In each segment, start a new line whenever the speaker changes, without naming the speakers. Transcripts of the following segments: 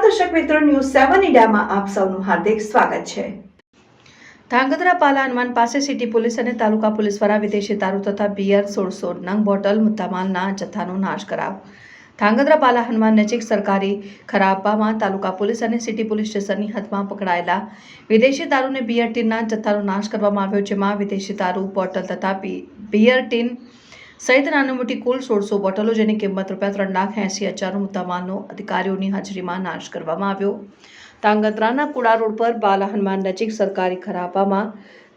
મિત્રો, ન્યૂઝ સેવન ઇન્ડિયામાં આપ સૌનું હાર્દિક સ્વાગત છે. ધાંગધ્રા પાલા હનુમાન પાસે સિટી પોલીસ અને તાલુકા પોલીસ દ્વારા વિદેશી દારૂ તથા બિયર સોળસો નંગ બોટલ, મુદ્દામાલના જથ્થાનો નાશ કરાવ ધાંગધ્રા પાલા હનુમાન નજીક સરકારી ખરાબામાં તાલુકા પોલીસ અને સિટી પોલીસ સ્ટેશનની હદમાં પકડાયેલા વિદેશી દારૂને બિયર ટીનના જથ્થાનો નાશ કરવામાં આવ્યો, જેમાં વિદેશી દારૂ, બોટલ તથા બિયર ટીન સહિત નાની મોટી કુલ સોળસો બોટલો જેની કિંમત રૂપિયા ત્રણ લાખ એંસી હજાર મુદ્દામાલનો અધિકારીઓની હાજરીમાં નાશ કરવામાં આવ્યો. તાંગત્રાના કુડા રોડ પર બાલા હનુમાન નજીક સરકારી ખરાબામાં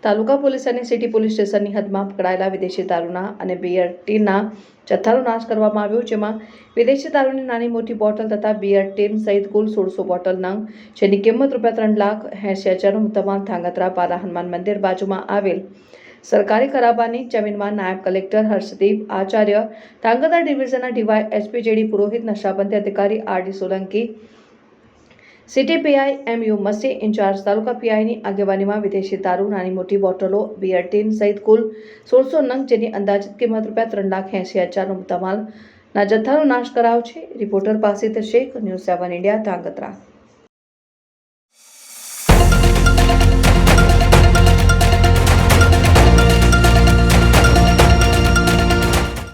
તાલુકા પોલીસ અને સિટી પોલીસ સ્ટેશનની હદમાં પકડાયેલા વિદેશી દારૂના અને બિયર ટીનના જથ્થાનો નાશ કરવામાં આવ્યો, જેમાં વિદેશી દારૂની નાની મોટી બોટલ તથા બિયર ટીન સહિત કુલ સોળસો બોટલ નંગ, જેની કિંમત રૂપિયા ત્રણ લાખ એંસી હજારનો મુદ્દામાલ ધાંગધ્રા બાલા હનુમાન મંદિર બાજુમાં આવેલ સરકારી ખરાબાની જમીનમાં નાયબ કલેક્ટર હર્ષદીપ આચાર્ય, ધાંગધ્રા ડિવિઝનના ડીવાય એસપી જેડી પુરોહિત, નશાબંધી અધિકારી R D Solanki city PI M U મસી incharge તાલુકા પીઆઈની આગેવાનીમાં વિદેશી દારૂ, નાની મોટી બોટલો બિયર ટીન સહિત કુલ સોળસો નંગ જેની અંદાજિત કિંમત રૂપિયા ત્રણ લાખ એંસી હજારનો મુદ્દામાલના જથ્થાનો નાશ કરાયો છે. રિપોર્ટર પાસેથી Sheikh, news seven India, Dhangadhra.